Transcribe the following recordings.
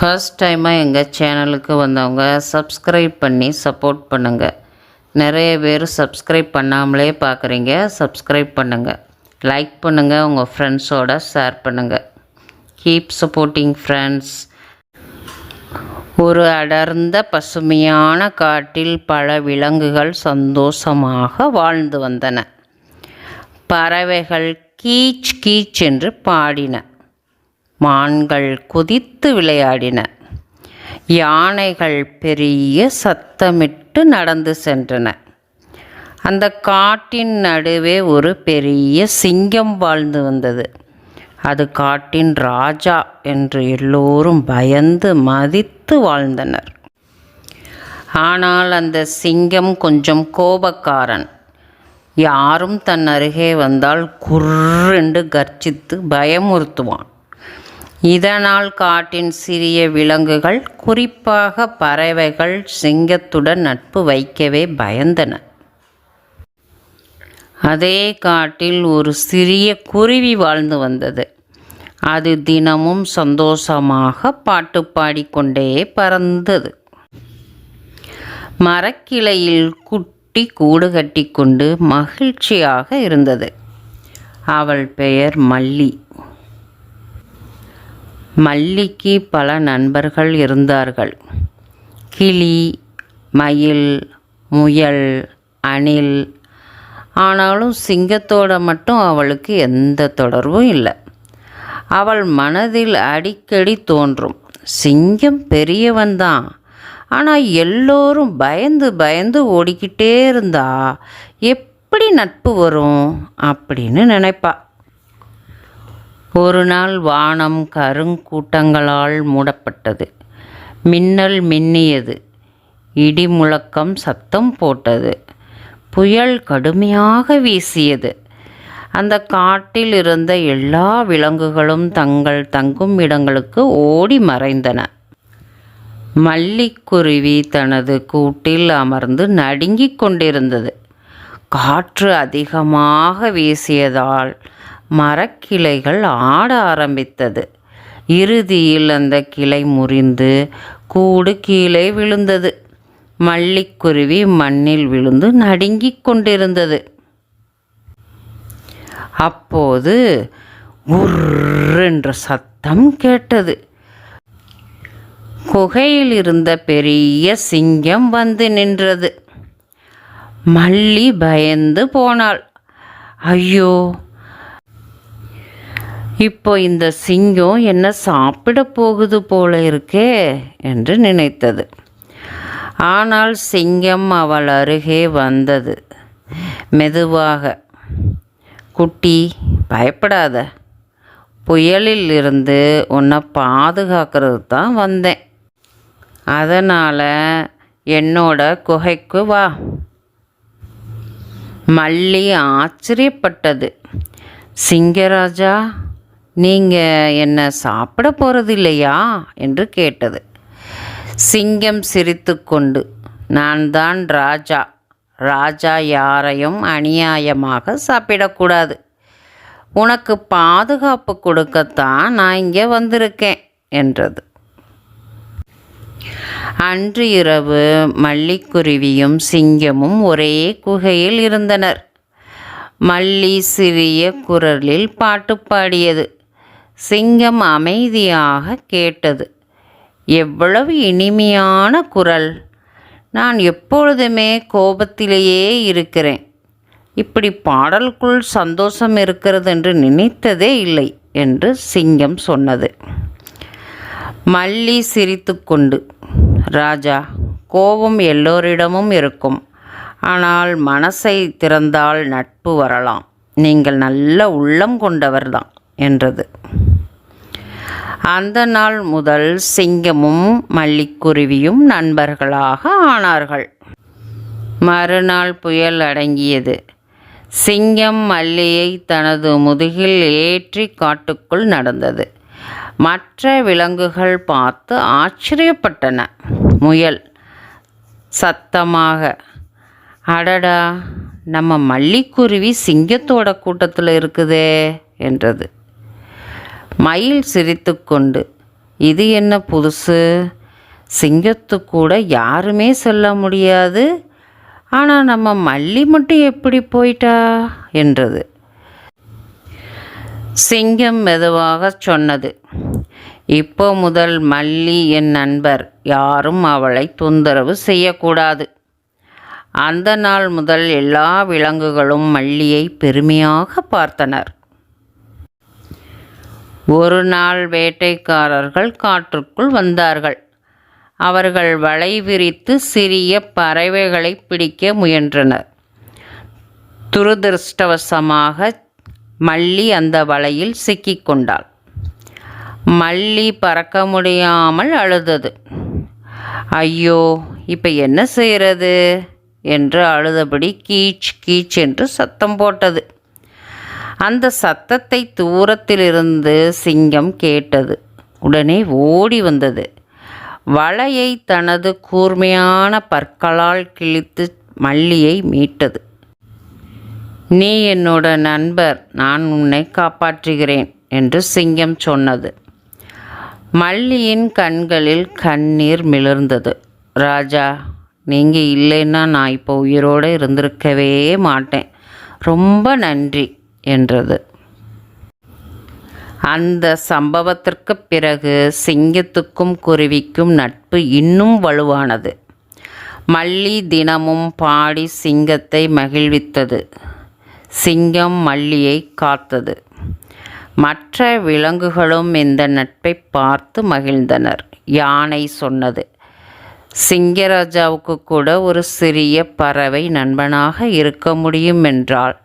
First டைமாக எங்கள் சேனலுக்கு வந்தவங்க சப்ஸ்கிரைப் பண்ணி சப்போர்ட் பண்ணுங்கள் நிறைய பேர் சப்ஸ்கிரைப் பண்ணாமலே பார்க்குறீங்க சப்ஸ்கிரைப் பண்ணுங்கள் லைக் பண்ணுங்கள் உங்கள் ஃப்ரெண்ட்ஸோட ஷேர் பண்ணுங்கள் கீப் சப்போர்ட்டிங் ஃப்ரெண்ட்ஸ் ஒரு அடர்ந்த பசுமையான காட்டில் பல விலங்குகள் சந்தோஷமாக வாழ்ந்து வந்தன. பறவைகள் கீச் கீச் என்று பாடின. மான்கள் குதித்து விளையாடின. யானைகள் பெரிய சத்தமிட்டு நடந்து சென்றன. அந்த காட்டின் நடுவே ஒரு பெரிய சிங்கம் வாழ்ந்து வந்தது. அது காட்டின் ராஜா என்று எல்லோரும் பயந்து மதித்து வாழ்ந்தனர். ஆனால் அந்த சிங்கம் கொஞ்சம் கோபக்காரன். யாரும் தன் அருகே வந்தால் குர்ரென்று கர்ஜித்து பயமுறுத்துவான். இதனால் காட்டின் சிறிய விலங்குகள் குறிப்பாக பறவைகள் சிங்கத்துடன் நட்பு வைக்கவே பயந்தன. அதே காட்டில் ஒரு சிறிய குருவி வாழ்ந்து வந்தது. அது தினமும் சந்தோஷமாக பாட்டு பாடிக்கொண்டே பறந்தது. மரக்கிளையில் குட்டி கூடு கட்டிக்கொண்டு மகிழ்ச்சியாக இருந்தது. அவள் பெயர் மல்லி. மல்லிக்கு பல நண்பர்கள் இருந்தார்கள். கிளி மயில் முயல் அணில். ஆனாலும் சிங்கத்தோட மட்டும் அவளுக்கு எந்த தொடர்பும் இல்லை. அவள் மனதில் அடிக்கடி தோன்றும். சிங்கம் பெரியவன்தான் ஆனால் எல்லோரும் பயந்து பயந்து ஓடிக்கிட்டே இருந்தா எப்படி நட்பு வரும்? அப்படின்னு நினைப்பா. ஒரு நாள் வானம் கருங்கூட்டங்களால் மூடப்பட்டது. மின்னல் மின்னியது. இடி முழக்கம் சத்தம் போட்டது. புயல் கடுமையாக வீசியது. அந்த காட்டில் இருந்த எல்லா விலங்குகளும் தங்கள் தங்கும் இடங்களுக்கு ஓடி மறைந்தன. மல்லிக்குருவி தனது கூட்டில் அமர்ந்து நடுங்கிக் கொண்டிருந்தது. காற்று அதிகமாக வீசியதால் மரக்கிளைகள் ஆட ஆரம்பித்தது. இறுதியில் அந்த கிளை முறிந்து கூடு கீழே விழுந்தது. மல்லிக்குருவி மண்ணில் விழுந்து நடுங்கிக் கொண்டிருந்தது. அப்போது உர் என்ற சத்தம் கேட்டது. குகையில் இருந்த பெரிய சிங்கம் வந்து நின்றது. மல்லி பயந்து போனாள். ஐயோ இப்போ இந்த சிங்கம் என்ன சாப்பிட போகுது போல இருக்கே என்று நினைத்தது. ஆனால் சிங்கம் அவள் அருகே வந்தது. மெதுவாக குட்டி பயப்படாத. புயலில் இருந்து உன்னை பாதுகாக்கிறது தான் வந்தேன். அதனால் என்னோட குகைக்கு வா. மல்லி ஆச்சரியப்பட்டது. சிங்கராஜா நீங்கள் என்ன சாப்பிட போகிறது இல்லையா என்று கேட்டது. சிங்கம் சிரித்துக்கொண்டு நான் தான் ராஜா. ராஜா யாரையும் அநியாயமாக சாப்பிடக்கூடாது. உனக்கு பாதுகாப்பு கொடுக்கத்தான் நான் இங்கே வந்திருக்கேன் என்றது. அன்று இரவு மல்லிக்குருவியும் சிங்கமும் ஒரே குகையில் இருந்தனர். மல்லி சிறிய குரலில் பாட்டு பாடியது. சிங்கம் அமைதியாக கேட்டது. எவ்வளவு இனிமையான குரல். நான் எப்பொழுதுமே கோபத்திலேயே இருக்கிறேன். இப்படி பாடலுக்குள் சந்தோஷம் இருக்கிறது என்று நினைத்ததே இல்லை என்று சிங்கம் சொன்னது. மல்லி சிரித்துக்கொண்டு ராஜா கோபம் எல்லோரிடமும் இருக்கும். ஆனால் மனசை திறந்தால் நட்பு வரலாம். நீங்கள் நல்ல உள்ளம் கொண்டவர்தான் என்றது. அந்த நாள் முதல் சிங்கமும் மல்லிக்குருவியும் நண்பர்களாக ஆனார்கள். மறுநாள் புயல் அடங்கியது. சிங்கம் மல்லியை தனது முதுகில் ஏற்றி காட்டுக்குள் நடந்தது. மற்ற விலங்குகள் பார்த்து ஆச்சரியப்பட்டன. முயல் சத்தமாக அடடா நம்ம மல்லிக்குருவி சிங்கத்தோட கூட்டத்தில் இருக்குதே என்றது. மயில் சிரித்துக்கொண்டு இது என்ன புதுசு? சிங்கத்து கூட யாருமே செல்ல முடியாது. ஆனால் நம்ம மல்லி மட்டும் எப்படி போயிட்டா? என்றது. சிங்கம் மெதுவாக சொன்னது. இப்போ முதல் மல்லி என் நண்பர். யாரும் அவளை தொந்தரவு செய்யக்கூடாது. அந்த நாள் முதல் எல்லா விலங்குகளும் மல்லியை பெருமையாக பார்த்தனர். ஒரு நாள் வேட்டைக்காரர்கள் காற்றுக்குள் வந்தார்கள். அவர்கள் வலை விரித்து சிறிய பறவைகளை பிடிக்க முயன்றனர். துரதிருஷ்டவசமாக மல்லி அந்த வலையில் சிக்கிக்கொண்டாள் மல்லி பறக்க முடியாமல் அழுதது. ஐயோ இப்போ என்ன செய்கிறது என்று அழுதபடி கீச் கீச் என்று சத்தம் போட்டது. அந்த சத்தத்தை தூரத்திலிருந்து சிங்கம் கேட்டது. உடனே ஓடி வந்தது. வலையை தனது கூர்மையான பற்களால் கிழித்து மல்லியை மீட்டது. நீ என்னோட நண்பர். நான் உன்னை காப்பாற்றுகிறேன் என்று சிங்கம் சொன்னது. மல்லியின் கண்களில் கண்ணீர் மிளர்ந்தது. ராஜா நீங்கள் இல்லைன்னா நான் இப்போ உயிரோடு இருந்திருக்கவே மாட்டேன். ரொம்ப நன்றி. என்றது. அந்த சம்பவத்திற்கு பிறகு சிங்கத்துக்கும் குருவிக்கும் நட்பு இன்னும் வலுவானது. மல்லி தினமும் பாடி சிங்கத்தை மகிழ்வித்தது. சிங்கம் மல்லியை காத்தது. மற்ற விலங்குகளும் இந்த நட்பை பார்த்து மகிழ்ந்தனர். யானை சொன்னது சிங்கராஜாவுக்கு கூட ஒரு சிறிய பறவை நண்பனாக இருக்க முடியும் என்றால்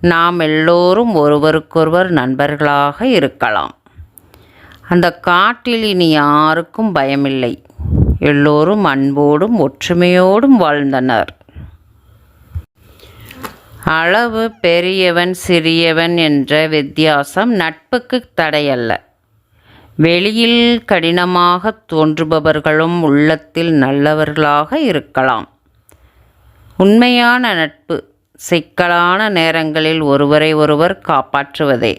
நாம் எல்லோரும் ஒருவருக்கொருவர் நண்பர்களாக இருக்கலாம். அந்த காட்டில் இனி யாருக்கும் பயமில்லை. எல்லோரும் அன்போடும் ஒற்றுமையோடும் வாழ்ந்தனர். அளவு பெரியவன் சிறியவன் என்ற வித்தியாசம் நட்புக்கு தடையல்ல. வெளியில் கடினமாக தோன்றுபவர்களும் உள்ளத்தில் நல்லவர்களாக இருக்கலாம். உண்மையான நட்பு சிக்கலான நேரங்களில் ஒருவரை ஒருவர் காப்பாற்றுவதே.